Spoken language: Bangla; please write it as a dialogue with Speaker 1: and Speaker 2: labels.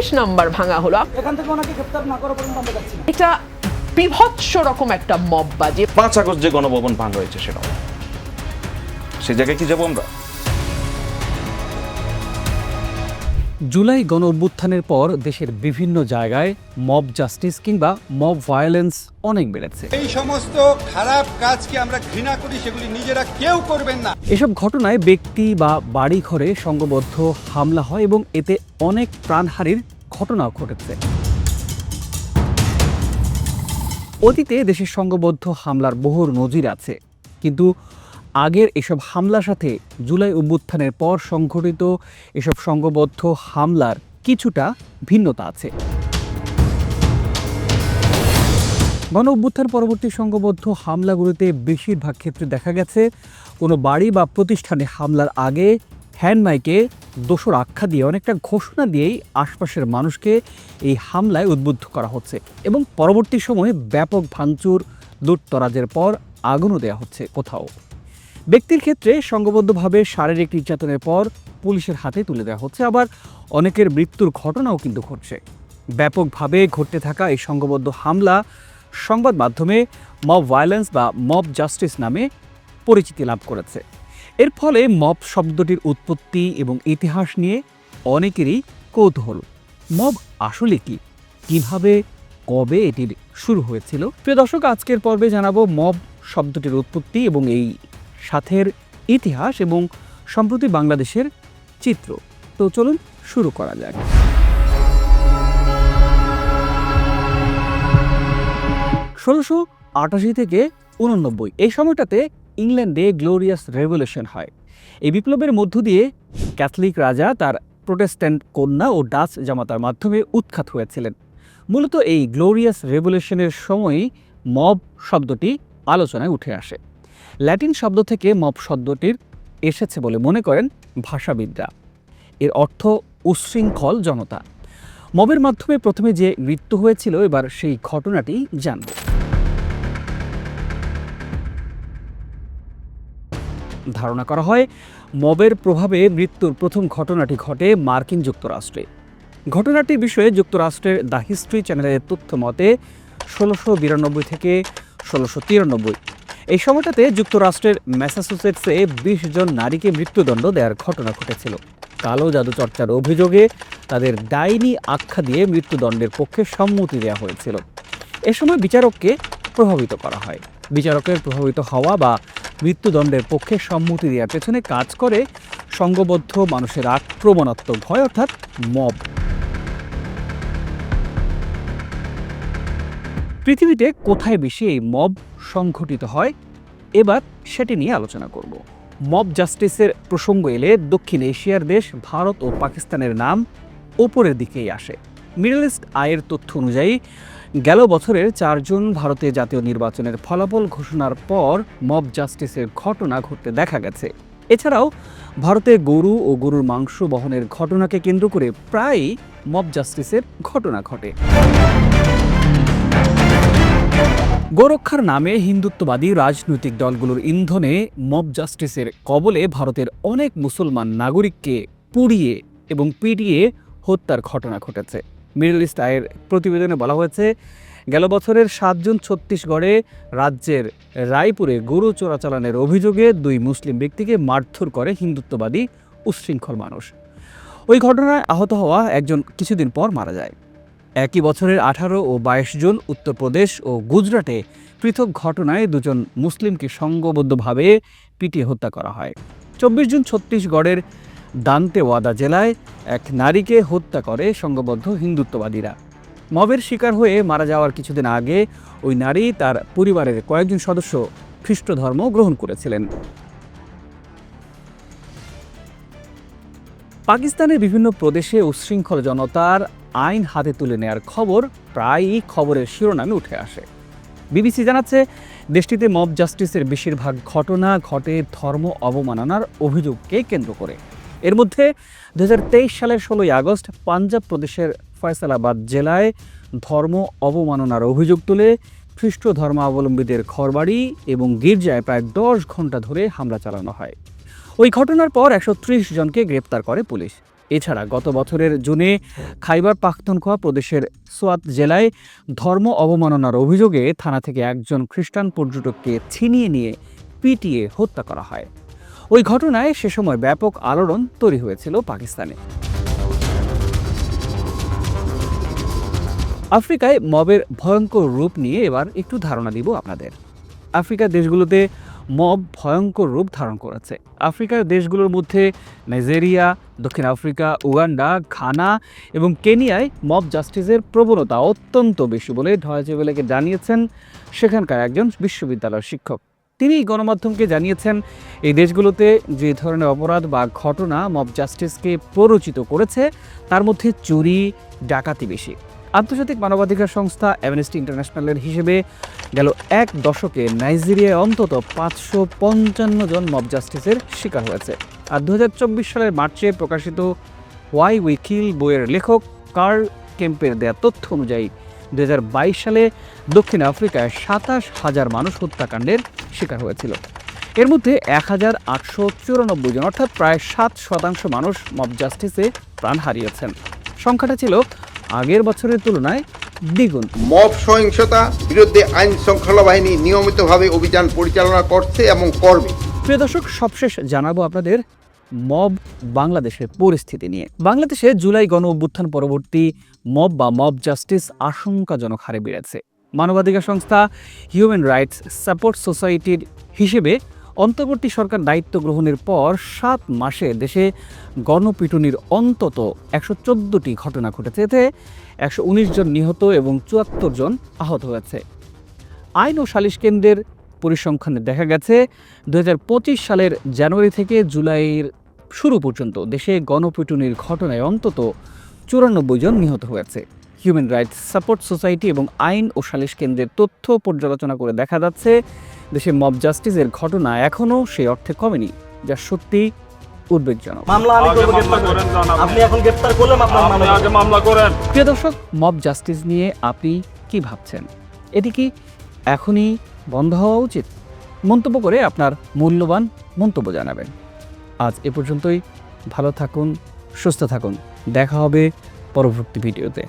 Speaker 1: চব্বিশ নাম্বার ভাঙা হলো।
Speaker 2: এখান থেকে ওনাকে গ্রেপ্তার না করা পর্যন্ত আমরা যাচ্ছি।
Speaker 1: এটা বিভৎস রকম একটা মববাজি
Speaker 3: পাঁচ আগস্ট যে গণভবন ভাঙা হয়েছে সেটাও। সে জায়গায় কি যাব আমরা?
Speaker 4: জুলাই গণ অভ্যুত্থানের পর দেশের বিভিন্ন জায়গায় মব জাস্টিস কিংবা মব ভায়োলেন্স অনেক বেড়েছে।
Speaker 5: এই সমস্ত খারাপ কাজকে আমরা ঘৃণা করি সেগুলি নিজেরা কেউ করবেন না।
Speaker 4: এসব ঘটনায় ব্যক্তি বা বাড়ি ঘরে সংঘবদ্ধ হামলা হয় এবং এতে অনেক প্রাণহানির ঘটনাও ঘটেছে। অতীতে দেশের সংঘবদ্ধ হামলার বহু নজির আছে কিন্তু আগের এসব হামলার সাথে জুলাই অভ্যুত্থানের পর সংঘটিত এসব সংঘবদ্ধ হামলার কিছুটা ভিন্নতা আছে। গণ অভ্যুত্থান পরবর্তী সংঘবদ্ধ হামলাগুলোতে বেশিরভাগ ক্ষেত্রে দেখা গেছে, কোনো বাড়ি বা প্রতিষ্ঠানে হামলার আগে হ্যান্ড মাইকে দোসর আখ্যা দিয়ে, অনেকটা ঘোষণা দিয়েই আশপাশের মানুষকে এই হামলায় উদ্বুদ্ধ করা হচ্ছে এবং পরবর্তী সময়ে ব্যাপক ভাঙচুর, লুটতরাজের পর আগুনও দেওয়া হচ্ছে কোথাও। ব্যক্তির ক্ষেত্রে সংঘবদ্ধভাবে শারীরিক নির্যাতনের পর পুলিশের হাতে তুলে দেওয়া হচ্ছে। আবার অনেকের মৃত্যুর ঘটনাও কিন্তু ঘটছে। ব্যাপকভাবে ঘটতে থাকা এই সংঘবদ্ধ হামলা সংবাদ মাধ্যমে মব ভায়োলেন্স বা মব জাস্টিস নামে পরিচিতি লাভ করেছে। এর ফলে মব শব্দটির উৎপত্তি এবং ইতিহাস নিয়ে অনেকেরই কৌতূহল। মব আসলে কি? কীভাবে, কবে এটির শুরু হয়েছিল? প্রিয় দর্শক, আজকের পর্বে জানাব মব শব্দটির উৎপত্তি এবং এই সাথের ইতিহাস এবং সম্প্রতি বাংলাদেশের চিত্র। তো চলুন শুরু করা যাক। ষোলোশো আটাশি থেকে উননব্বই এই সময়টাতে ইংল্যান্ডে গ্লোরিয়াস রেভলিউশন হয়। এই বিপ্লবের মধ্য দিয়ে ক্যাথলিক রাজা তার প্রোটেস্ট্যান্ট কন্যা ও ডাচ জামাতার মাধ্যমে উৎখাত হয়েছিলেন। মূলত এই গ্লোরিয়াস রেভলিউশনের সময়ই মব শব্দটি আলোচনায় উঠে আসে। ল্যাটিন শব্দ থেকে মব শব্দটির এসেছে বলে মনে করেন ভাষাবিদরা। এর অর্থ উচ্ছৃঙ্খল জনতা। মবের মাধ্যমে প্রথমে যে মৃত্যু হয়েছিল, এবার সেই ঘটনাটি জানব। ধারণা করা হয়, মবের প্রভাবে মৃত্যুর প্রথম ঘটনাটি ঘটে মার্কিন যুক্তরাষ্ট্রে। ঘটনাটির বিষয়ে যুক্তরাষ্ট্রের দ্য হিস্ট্রি চ্যানেলের তথ্য মতে, ষোলোশো বিরানব্বই থেকে ষোলোশো তিরানব্বই এই সময়টাতে যুক্তরাষ্ট্রের ম্যাসাচুসেটসে বিশ জন নারীকে মৃত্যুদণ্ড দেওয়ার ঘটনা ঘটেছিল। কালো জাদু চর্চার অভিযোগে তাদের ডাইনি আখ্যা দিয়ে মৃত্যুদণ্ডের পক্ষে সম্মতি দেওয়া হয়েছিল। এ সময় বিচারককে প্রভাবিত করা হয়। বিচারকের প্রভাবিত হওয়া বা মৃত্যুদণ্ডের পক্ষে সম্মতি দেওয়ার পেছনে কাজ করে সংঘবদ্ধ মানুষের আক্রমণাত্মক ভয় অর্থাৎ মব। পৃথিবীতে কোথায় বেশি এই মব সংঘটিত হয়? এবার সেটি নিয়ে আলোচনা করব। মব জাস্টিসের প্রসঙ্গ এলে দক্ষিণ এশিয়ার দেশ ভারত ও পাকিস্তানের নাম ওপরের দিকেই আসে। মিডল ইস্ট আয়ের তথ্য অনুযায়ী, গেল বছরের চারজন ভারতে জাতীয় নির্বাচনের ফলাফল ঘোষণার পর মব জাস্টিসের ঘটনা ঘটতে দেখা গেছে। এছাড়াও, ভারতে গরু ও গরুর মাংস বহনের ঘটনাকে কেন্দ্র করে প্রায়ই মব জাস্টিসের ঘটনা ঘটে। গোরক্ষার নামে হিন্দুত্ববাদী রাজনৈতিক দলগুলোর ইন্ধনে মব জাস্টিসের কবলে ভারতের অনেক মুসলমান নাগরিককে পুড়িয়ে এবং পিটিয়ে হত্যার ঘটনা ঘটেছে। মিডল ইস্ট আয়ের প্রতিবেদনে বলা হয়েছে, গেল বছরের সাত জুন ছত্তিশগড়ে রাজ্যের রায়পুরে গরু চোরাচালানের অভিযোগে দুই মুসলিম ব্যক্তিকে মারধর করে হিন্দুত্ববাদী উচ্ছৃঙ্খল মানুষ। ওই ঘটনায় আহত হওয়া একজন কিছুদিন পর মারা যায়। একই বছরের আঠারো ও বাইশ জুন উত্তরপ্রদেশ ও গুজরাটে পৃথক ঘটনায় দুজন মুসলিমকে সংঘবদ্ধভাবে পিটিয়ে হত্যা করা হয়। চব্বিশ জুন ছত্তিশগড়ের দান্তেওয়াদা জেলায় এক নারীকে হত্যা করে সংঘবদ্ধ হিন্দুত্ববাদীরা। মবের শিকার হয়ে মারা যাওয়ার কিছুদিন আগে ওই নারী তার পরিবারের কয়েকজন সদস্য খ্রিস্ট ধর্ম গ্রহণ করেছিলেন। পাকিস্তানের বিভিন্ন প্রদেশে উচ্ছৃঙ্খল জনতার আইন হাতে তুলে নেয়ার খবর প্রায়ই খবরের শিরোনামে উঠে আসে। বিবিসি জানাচ্ছে, দেশটিতে মব জাস্টিসের বেশিরভাগ ঘটনা ঘটে ধর্ম অবমাননার অভিযোগকে কেন্দ্র করে। এর মধ্যে দুহাজার তেইশ সালের ষোলোই আগস্ট পাঞ্জাব প্রদেশের ফয়সালাবাদ জেলায় ধর্ম অবমাননার অভিযোগ তুলে খ্রিস্ট ধর্মাবলম্বীদের ঘরবাড়ি এবং গির্জায় প্রায় দশ ঘণ্টা ধরে হামলা চালানো হয়। ওই ঘটনার পর একশো ত্রিশ জনকে গ্রেপ্তার করে পুলিশ। এছাড়া গত বছরের জুনে খাইবার পাখতুনখোয়া প্রদেশের সোয়াত জেলায় ধর্ম অবমাননার অভিযোগে থানা থেকে একজন খ্রিস্টান পর্যটককে ছিনিয়ে নিয়ে পিটিয়ে হত্যা করা হয়। ওই ঘটনায় সে সময় ব্যাপক আলোড়ন তৈরি হয়েছিল পাকিস্তানে। আফ্রিকায় মবের ভয়ঙ্কর রূপ নিয়ে এবার একটু ধারণা দিব আপনাদের। আফ্রিকার দেশগুলোতে মব ভয়ঙ্কর রূপ ধারণ করেছে। আফ্রিকার দেশগুলোর মধ্যে নাইজেরিয়া, দক্ষিণ আফ্রিকা, উগান্ডা, ঘানা এবং কেনিয়ায় মব জাস্টিসের প্রবণতা অত্যন্ত বেশি বলে ঢয়চেবেলেকে জানিয়েছেন সেখানকার একজন বিশ্ববিদ্যালয়ের শিক্ষক। তিনি গণমাধ্যমকে জানিয়েছেন, এই দেশগুলোতে যে ধরনের অপরাধ বা ঘটনা মব জাস্টিসকে প্ররোচিত করেছে, তার মধ্যে চুরি, ডাকাতি বেশি। আন্তর্জাতিক মানবাধিকার সংস্থা অ্যামনেস্টি ইন্টারন্যাশনালের হিসেবে গেল এক দশকে নাইজেরিয়ায় অন্তত পাঁচশো পঞ্চান্ন জন মব জাস্টিসের শিকার হয়েছে। আর দুহাজার চব্বিশ সালের মার্চে প্রকাশিত ওয়াই উই কিল বইয়ের লেখক কার কেম্পের দেয়া তথ্য অনুযায়ী দুই হাজার বাইশ সালে দক্ষিণ আফ্রিকায় সাতাশ হাজার মানুষ হত্যাকাণ্ডের শিকার হয়েছিল। এর মধ্যে এক হাজার আটশো চুরানব্বই জন, অর্থাৎ প্রায় সাত শতাংশ মানুষ মব জাস্টিসে প্রাণ হারিয়েছেন। সংখ্যাটা ছিল আগের বছরের তুলনায় দ্বিগুণ।
Speaker 6: মব সহিংসতা বিরুদ্ধে আইন শৃঙ্খলা বাহিনী নিয়মিতভাবে অভিযান পরিচালনা করছে এবং করবে।
Speaker 4: প্রিয় দর্শক সবশেষ জানাব আপনাদের মব বাংলাদেশের পরিস্থিতি নিয়ে। বাংলাদেশে জুলাই গণ অভ্যুত্থান পরবর্তী মব বা মব জাস্টিস আশঙ্কাজনক হারে বেড়েছে। মানবাধিকার সংস্থা হিউম্যান রাইটস সাপোর্ট সোসাইটির হিসেবে অন্তর্বর্তী সরকার দায়িত্ব গ্রহণের পর সাত মাসে দেশে গণপিটুনির অন্তত একশো চোদ্দোটি ঘটনা ঘটেছে। এতে একশো উনিশ জন নিহত এবং চুয়াত্তর জন আহত হয়েছে। আইন ও সালিশ কেন্দ্রের পরিসংখ্যানে দেখা গেছে দু হাজার পঁচিশ সালের জানুয়ারি থেকে জুলাইয়ের শুরু পর্যন্ত দেশে গণপিটুনির ঘটনায় অন্তত চুরানব্বই জন নিহত হয়েছে। হিউম্যান রাইটস সাপোর্ট সোসাইটি এবং আইন ও সালিশ কেন্দ্রের তথ্য পর্যালোচনা করে দেখা যাচ্ছে দেশে মব জাস্টিসের ঘটনা এখনও সেই অর্থে কমেনি যা সত্যি উদ্বেগজনক।
Speaker 2: মামলা। আপনি এখন আপনার মামলা
Speaker 4: প্রিয় দর্শক মব জাস্টিস নিয়ে আপনি কি ভাবছেন? এটি কি এখনই বন্ধ হওয়া উচিত? মন্তব্য করে আপনার মূল্যবান মন্তব্য জানাবেন। আজ এ পর্যন্তই। ভালো থাকুন সুস্থ থাকুন। দেখা হবে পরবর্তী ভিডিওতে।